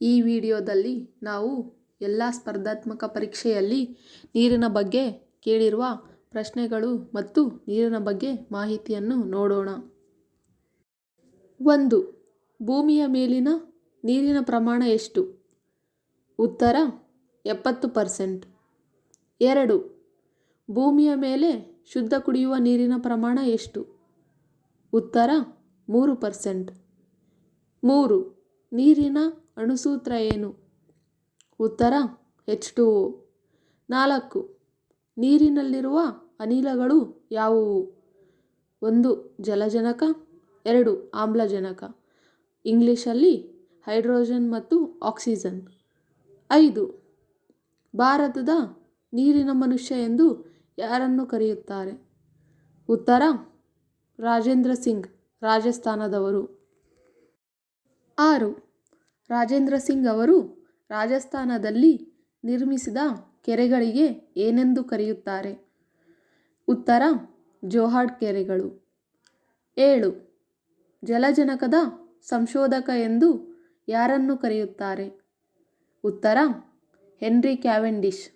ಈ ವಿಡಿಯೋದಲ್ಲಿ ನಾವು ಎಲ್ಲ ಸ್ಪರ್ಧಾತ್ಮಕ ಪರೀಕ್ಷೆಯಲ್ಲಿ ನೀರಿನ ಬಗ್ಗೆ ಕೇಳಿರುವ ಪ್ರಶ್ನೆಗಳು ಮತ್ತು ನೀರಿನ ಬಗ್ಗೆ ಮಾಹಿತಿಯನ್ನು ನೋಡೋಣ. ಒಂದು, ಭೂಮಿಯ ಮೇಲಿನ ನೀರಿನ ಪ್ರಮಾಣ ಎಷ್ಟು? ಉತ್ತರ, ಎಪ್ಪತ್ತು ಪರ್ಸೆಂಟ್. ಎರಡು, ಭೂಮಿಯ ಮೇಲೆ ಶುದ್ಧ ಕುಡಿಯುವ ನೀರಿನ ಪ್ರಮಾಣ ಎಷ್ಟು? ಉತ್ತರ, ಮೂರು ಪರ್ಸೆಂಟ್. ಮೂರು ನೀರಿನ ಅಣುಸೂತ್ರ ಏನು? ಉತ್ತರ ಎಚ್ ಟು ಒ ನಾಲ್ಕು, ನೀರಿನಲ್ಲಿರುವ ಅನಿಲಗಳು ಯಾವುವು? ಒಂದು, ಜಲಜನಕ, ಎರಡು, ಆಮ್ಲಜನಕ. ಇಂಗ್ಲೀಷಲ್ಲಿ ಹೈಡ್ರೋಜನ್ ಮತ್ತು ಆಕ್ಸಿಜನ್. ಐದು, ಭಾರತದ ನೀರಿನ ಮನುಷ್ಯ ಎಂದು ಯಾರನ್ನು ಕರೆಯುತ್ತಾರೆ? ಉತ್ತರ, ರಾಜೇಂದ್ರ ಸಿಂಗ್, ರಾಜಸ್ಥಾನದವರು. ಆರು. ರಾಜೇಂದ್ರ ಸಿಂಗ್ ಅವರು ರಾಜಸ್ಥಾನದಲ್ಲಿ ನಿರ್ಮಿಸಿದ ಕೆರೆಗಳಿಗೆ ಏನೆಂದು ಕರೆಯುತ್ತಾರೆ? ಉತ್ತರ ಜೋಹಾಡ್ ಕೆರೆಗಳು. ಏಳು. ಜಲಜನಕದ ಸಂಶೋಧಕ ಎಂದು ಯಾರನ್ನು ಕರೆಯುತ್ತಾರೆ? ಉತ್ತರ, ಹೆನ್ರಿ ಕ್ಯಾವೆಂಡಿಶ್.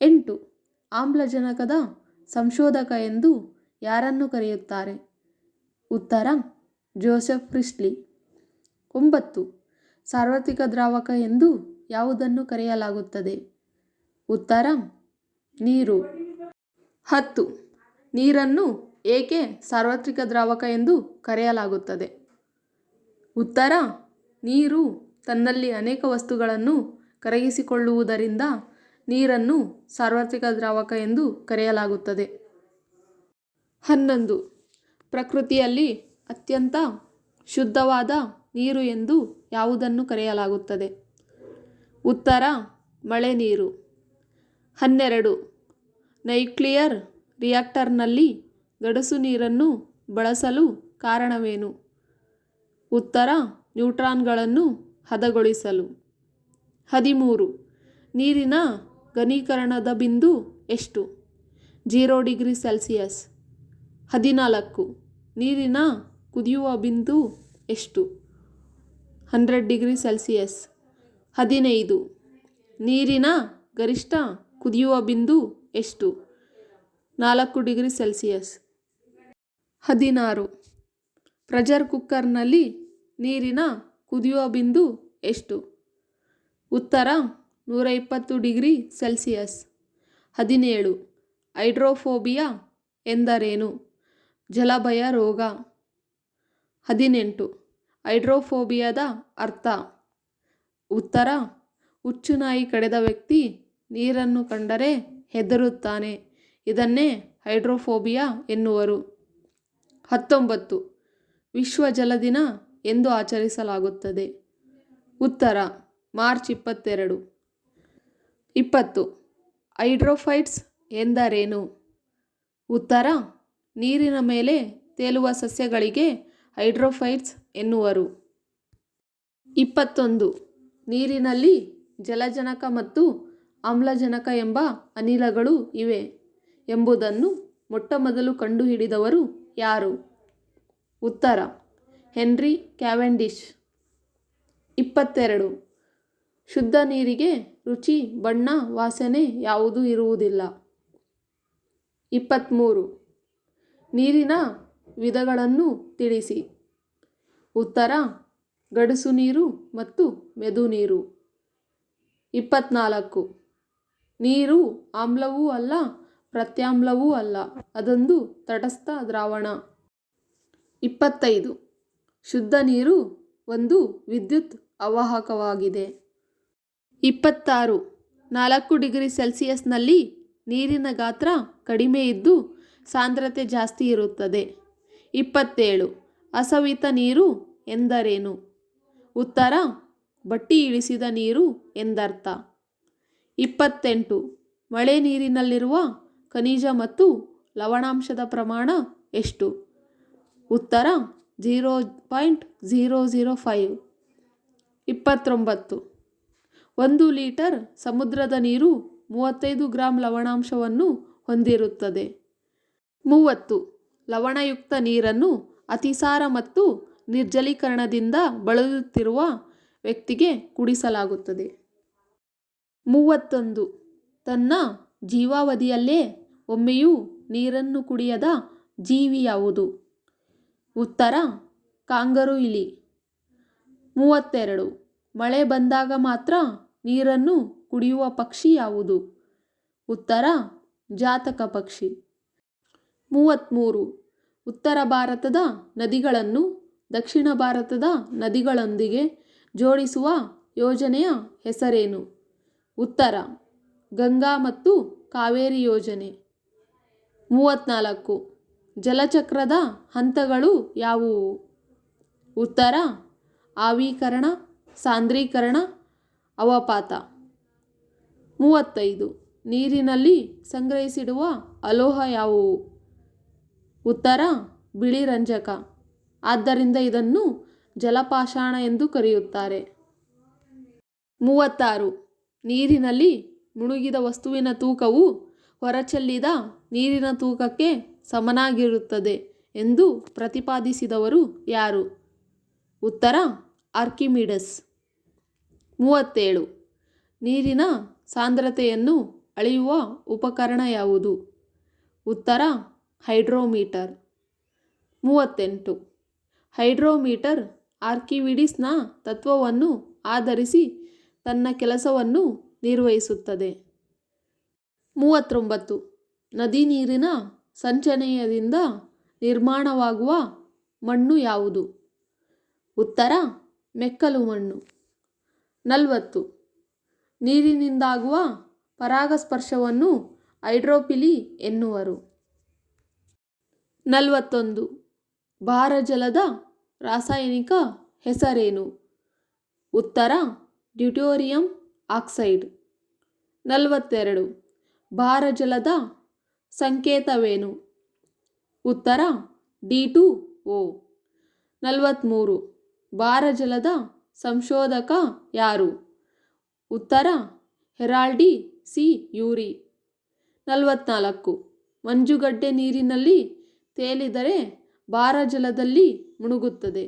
ಎಂಟು. ಆಮ್ಲಜನಕದ ಸಂಶೋಧಕ ಎಂದು ಯಾರನ್ನು ಕರೆಯುತ್ತಾರೆ? ಉತ್ತರ, ಜೋಸೆಫ್ ಪ್ರಿಸ್ಟ್ಲಿ ಒಂಬತ್ತು ಸಾರ್ವತ್ರಿಕ ದ್ರಾವಕ ಎಂದು ಯಾವುದನ್ನು ಕರೆಯಲಾಗುತ್ತದೆ? ಉತ್ತರ, ನೀರು. ಹತ್ತು. ನೀರನ್ನು ಏಕೆ ಸಾರ್ವತ್ರಿಕ ದ್ರಾವಕ ಎಂದು ಕರೆಯಲಾಗುತ್ತದೆ? ಉತ್ತರ, ನೀರು ತನ್ನಲ್ಲಿ ಅನೇಕ ವಸ್ತುಗಳನ್ನು ಕರಗಿಸಿಕೊಳ್ಳುವುದರಿಂದ ನೀರನ್ನು ಸಾರ್ವತ್ರಿಕ ದ್ರಾವಕ ಎಂದು ಕರೆಯಲಾಗುತ್ತದೆ. ಹನ್ನೊಂದು. ಪ್ರಕೃತಿಯಲ್ಲಿ ಅತ್ಯಂತ ಶುದ್ಧವಾದ ನೀರು ಎಂದು ಯಾವುದನ್ನು ಕರೆಯಲಾಗುತ್ತದೆ? ಉತ್ತರ, ಮಳೆ ನೀರು. ಹನ್ನೆರಡು ನೈಕ್ಲಿಯರ್ ರಿಯಾಕ್ಟರ್ನಲ್ಲಿ ಗಡಸು ನೀರನ್ನು ಬಳಸಲು ಕಾರಣವೇನು? ಉತ್ತರ, ನ್ಯೂಟ್ರಾನ್ಗಳನ್ನು ಹದಗೊಳಿಸಲು. ಹದಿಮೂರು, ನೀರಿನ ಘನೀಕರಣದ ಬಿಂದು ಎಷ್ಟು? Zero degree Celsius. ಹದಿನಾಲ್ಕು, ನೀರಿನ ಕುದಿಯುವ ಬಿಂದು ಎಷ್ಟು? Hundred degree Celsius. ಹದಿನೈದು. ನೀರಿನ ಗರಿಷ್ಠ ಕುದಿಯುವ ಬಿಂದು ಎಷ್ಟು? ನಾಲ್ಕು ಡಿಗ್ರಿ ಸೆಲ್ಸಿಯಸ್. ಹದಿನಾರು. ಪ್ರೆಜರ್ ಕುಕ್ಕರ್ನಲ್ಲಿ ನೀರಿನ ಕುದಿಯುವ ಬಿಂದು ಎಷ್ಟು? ಉತ್ತರ ನೂರ ಇಪ್ಪತ್ತು ಡಿಗ್ರಿ ಸೆಲ್ಸಿಯಸ್. ಹದಿನೇಳು. ಹೈಡ್ರೋಫೋಬಿಯಾ ಎಂದರೇನು? ಜಲಭಯ ರೋಗ. ಹದಿನೆಂಟು. ಹೈಡ್ರೋಫೋಬಿಯಾದ ಅರ್ಥ. ಉತ್ತರ, ಹುಚ್ಚುನಾಯಿ ಕಡೆದ ವ್ಯಕ್ತಿ ನೀರನ್ನು ಕಂಡರೆ ಹೆದರುತ್ತಾನೆ. ಇದನ್ನೇ ಹೈಡ್ರೋಫೋಬಿಯಾ ಎನ್ನುವರು. ಹತ್ತೊಂಬತ್ತು, ವಿಶ್ವ ಜಲ ದಿನ ಎಂದು ಆಚರಿಸಲಾಗುತ್ತದೆ. ಉತ್ತರ, ಮಾರ್ಚ್ ಇಪ್ಪತ್ತೆರಡು. ಇಪ್ಪತ್ತು, ಹೈಡ್ರೋಫೈಟ್ಸ್ ಎಂದರೇನು? ಉತ್ತರ, ನೀರಿನ ಮೇಲೆ ತೇಲುವ ಸಸ್ಯಗಳಿಗೆ ಹೈಡ್ರೋಫೈಟ್ಸ್ ಎನ್ನುವರು. ಇಪ್ಪತ್ತೊಂದು, ನೀರಿನಲ್ಲಿ ಜಲಜನಕ ಮತ್ತು ಆಮ್ಲಜನಕ ಎಂಬ ಅನಿಲಗಳು ಇವೆ ಎಂಬುದನ್ನು ಮೊಟ್ಟಮೊದಲು ಕಂಡುಹಿಡಿದವರು ಯಾರು? ಉತ್ತರ, ಹೆನ್ರಿ ಕ್ಯಾವೆಂಡಿಶ್. ಇಪ್ಪತ್ತೆರಡು, ಶುದ್ಧ ನೀರಿಗೆ ರುಚಿ, ಬಣ್ಣ, ವಾಸನೆ ಯಾವುದೂ ಇರುವುದಿಲ್ಲ. ಇಪ್ಪತ್ತ್ಮೂರು ನೀರಿನ ವಿಧಗಳನ್ನು ತಿಳಿಸಿ. ಉತ್ತರ, ಗಡಸು ನೀರು ಮತ್ತು ಮೆದು ನೀರು. ಇಪ್ಪತ್ತ್ನಾಲ್ಕು ನೀರು ಆಮ್ಲವೂ ಅಲ್ಲ, ಪ್ರತ್ಯಾಮ್ಲವೂ ಅಲ್ಲ, ಅದೊಂದು ತಟಸ್ಥ ದ್ರಾವಣ. ಇಪ್ಪತ್ತೈದು, ಶುದ್ಧ ನೀರು ಒಂದು ವಿದ್ಯುತ್ ಅವಾಹಕವಾಗಿದೆ. ಇಪ್ಪತ್ತಾರು, ನಾಲ್ಕು ಡಿಗ್ರಿ ಸೆಲ್ಸಿಯಸ್ನಲ್ಲಿ ನೀರಿನ ಗಾತ್ರ ಕಡಿಮೆ ಇದ್ದು ಸಾಂದ್ರತೆ ಜಾಸ್ತಿ ಇರುತ್ತದೆ. ಇಪ್ಪತ್ತೇಳು. ಅಸವಿತ ನೀರು ಎಂದರೇನು? ಉತ್ತರ, ಬಟ್ಟಿ ಇಳಿಸಿದ ನೀರು ಎಂದರ್ಥ. ಇಪ್ಪತ್ತೆಂಟು. ಮಳೆ ನೀರಿನಲ್ಲಿರುವ ಖನಿಜ ಮತ್ತು ಲವಣಾಂಶದ ಪ್ರಮಾಣ ಎಷ್ಟು? ಉತ್ತರ, zero point zero zero five. ಇಪ್ಪತ್ತೊಂಬತ್ತು. ಒಂದು ಲೀಟರ್ ಸಮುದ್ರದ ನೀರು ಮೂವತ್ತೈದು ಗ್ರಾಂ ಲವಣಾಂಶವನ್ನು ಹೊಂದಿರುತ್ತದೆ. ಮೂವತ್ತು. ಲವಣಯುಕ್ತ ನೀರನ್ನು ಅತಿಸಾರ ಮತ್ತು ನಿರ್ಜಲೀಕರಣದಿಂದ ಬಳಲುತ್ತಿರುವ ವ್ಯಕ್ತಿಗೆ ಕುಡಿಸಲಾಗುತ್ತದೆ. ಮೂವತ್ತೊಂದು. ತನ್ನ ಜೀವಾವಧಿಯಲ್ಲೇ ಒಮ್ಮೆಯೂ ನೀರನ್ನು ಕುಡಿಯದ ಜೀವಿ ಯಾವುದು? ಉತ್ತರ, ಕಾಂಗರು ಇಲಿ. ಮೂವತ್ತೆರಡು. ಮಳೆ ಬಂದಾಗ ಮಾತ್ರ ನೀರನ್ನು ಕುಡಿಯುವ ಪಕ್ಷಿ ಯಾವುದು? ಉತ್ತರ, ಜಾತಕ ಪಕ್ಷಿ. ಮೂವತ್ತ್ಮೂರು ಉತ್ತರ ಭಾರತದ ನದಿಗಳನ್ನು ದಕ್ಷಿಣ ಭಾರತದ ನದಿಗಳೊಂದಿಗೆ ಜೋಡಿಸುವ ಯೋಜನೆಯ ಹೆಸರೇನು? ಉತ್ತರ, ಗಂಗಾ ಮತ್ತು ಕಾವೇರಿ ಯೋಜನೆ. ಮೂವತ್ತ್ನಾಲ್ಕು ಜಲಚಕ್ರದ ಹಂತಗಳು ಯಾವುವು? ಉತ್ತರ, ಆವೀಕರಣ, ಸಾಂದ್ರೀಕರಣ, ಅವಪಾತ. ಮೂವತ್ತೈದು. ನೀರಿನಲ್ಲಿ ಸಂಗ್ರಹಿಸಿಡುವ ಅಲೋಹ ಯಾವುವು? ಉತ್ತರ, ಬಿಳಿ ರಂಜಕ. ಆದ್ದರಿಂದ ಇದನ್ನು ಜಲಪಾಷಾಣ ಎಂದು ಕರೆಯುತ್ತಾರೆ. ಮೂವತ್ತಾರು. ನೀರಿನಲ್ಲಿ ಮುಳುಗಿದ ವಸ್ತುವಿನ ತೂಕವು ಹೊರಚೆಲ್ಲಿದ ನೀರಿನ ತೂಕಕ್ಕೆ ಸಮನಾಗಿರುತ್ತದೆ ಎಂದು ಪ್ರತಿಪಾದಿಸಿದವರು ಯಾರು? ಉತ್ತರ, ಆರ್ಕಿಮಿಡಸ್. ಮೂವತ್ತೇಳು. ನೀರಿನ ಸಾಂದ್ರತೆಯನ್ನು ಅಳೆಯುವ ಉಪಕರಣ ಯಾವುದು? ಉತ್ತರ ಹೈಡ್ರೋಮೀಟರ್. ಮೂವತ್ತೆಂಟು. ಹೈಡ್ರೋಮೀಟರ್ ಆರ್ಕಿವಿಡಿಸ್ನ ತತ್ವವನ್ನು ಆಧರಿಸಿ ತನ್ನ ಕೆಲಸವನ್ನು ನಿರ್ವಹಿಸುತ್ತದೆ. ಮೂವತ್ತೊಂಬತ್ತು. ನದಿ ನೀರಿನ ಸಂಚನೆಯದಿಂದ ನಿರ್ಮಾಣವಾಗುವ ಮಣ್ಣು ಯಾವುದು? ಉತ್ತರ, ಮೆಕ್ಕಲು ಮಣ್ಣು. ನಲವತ್ತು. ನೀರಿನಿಂದಾಗುವ ಪರಾಗಸ್ಪರ್ಶವನ್ನು ಹೈಡ್ರೋಪಿಲಿ ಎನ್ನುವರು. ನಲವತ್ತೊಂದು. ಭಾರಜಲದ ರಾಸಾಯನಿಕ ಹೆಸರೇನು? ಉತ್ತರ, ಡ್ಯೂಟೋರಿಯಂ ಆಕ್ಸೈಡ್. ನಲವತ್ತೆರಡು. ಭಾರಜಲದ ಸಂಕೇತವೇನು? ಉತ್ತರ, ಡಿ ಟು ಓ ನಲವತ್ತ್ಮೂರು ಭಾರಜಲದ ಸಂಶೋಧಕ ಯಾರು? ಉತ್ತರ, ಹೆರಾಲ್ಡಿ ಸಿ ಯೂರಿ. ನಲವತ್ನಾಲ್ಕು. ಮಂಜುಗಡ್ಡೆ ನೀರಿನಲ್ಲಿ ತೇಲಿದರೆ ಭಾರಜಲದಲ್ಲಿ ಮುಳುಗುತ್ತದೆ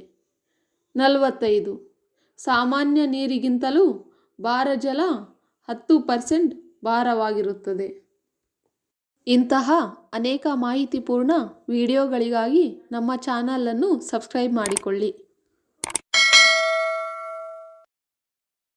ನಲವತ್ತೈದು. ಸಾಮಾನ್ಯ ನೀರಿಗಿಂತಲೂ ಭಾರಜಲ ಹತ್ತು ಪರ್ಸೆಂಟ್ ಭಾರವಾಗಿರುತ್ತದೆ. ಇಂತಹ ಅನೇಕ ಮಾಹಿತಿಪೂರ್ಣ ವಿಡಿಯೋಗಳಿಗಾಗಿ ನಮ್ಮ ಚಾನಲನ್ನು ಸಬ್ಸ್ಕ್ರೈಬ್ ಮಾಡಿಕೊಳ್ಳಿ.